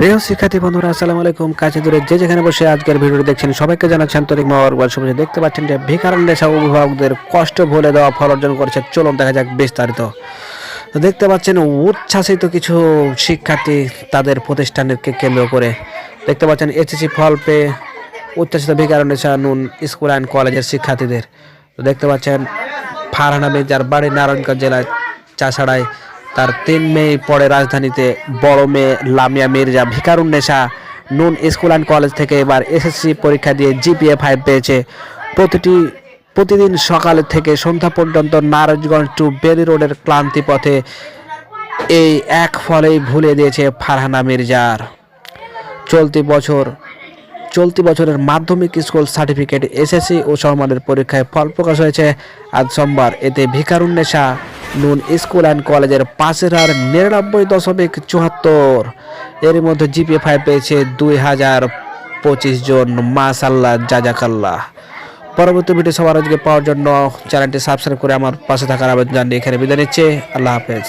প্রিয় শিক্ষার্থী বন্ধুরা, আসসালামু আলাইকুম। কাছে দূরে যে যেখানে বসে আজকের ভিডিওটি দেখছেন, সবাইকে জানাচ্ছেন আন্তরিক মহর সমাজে দেখতে পাচ্ছেন যে ভিকারণ দেশা অভিভাবকদের কষ্ট ভুলে দেওয়া ফল অর্জন করেছে। চলুন দেখা যাক বিস্তারিত। তো দেখতে পাচ্ছেন, উচ্ছ্বাসিত কিছু শিক্ষার্থী তাদের প্রতিষ্ঠানকে কেন্দ্র করে। দেখতে পাচ্ছেন, এসএসসি ফল পেয়ে উচ্ছ্বাসিত ভিকারণ দেশা নুন স্কুল অ্যান্ড কলেজের শিক্ষার্থীদের। তো দেখতে পাচ্ছেন, ফারহানা মির্জার বাড়ি নারায়ণগঞ্জ জেলায় চাষাড়ায় তার তিন মেয়ে পড়ে রাজধানীতে, বড় মেয়ে লামিয়া মির্জা ভিকারুন্নেসা নুন স্কুল অ্যান্ড কলেজ থেকে এবার এসএসসি পরীক্ষা দিয়ে জিপিএ ফাইভ পেয়েছে। প্রতিটি, প্রতিদিন সকাল থেকে সন্ধ্যা পর্যন্ত নারায়ণগঞ্জ টু বেরি রোডের ক্লান্তি পথে এই এক ফলেই ভুলে দিয়েছে ফারহানা মির্জার। চলতি বছর, চলতি বছরের মাধ্যমিক স্কুল সার্টিফিকেট এসএসসি ও সমমানের পরীক্ষায় ফল প্রকাশ হয়েছে। আজ সোমবার এতে ভিকারুন্নেসা নুন স্কুল অ্যান্ড কলেজের পাশের হার নিরানব্বই দশমিক চুয়াত্তর। এর মধ্যে জিপিএ ফাইভ পেয়েছে দুই হাজার পঁচিশ জন। মাসাল্লাহ জাজাকাল্লাহ। পরবর্তী ভিডিও সবার আজকে পাওয়ার জন্য চ্যানেলটি সাবস্ক্রাইব করে আমার পাশে থাকার আবেদন জানিয়ে এখানে বিদায় নিচ্ছে। আল্লাহ হাফেজ।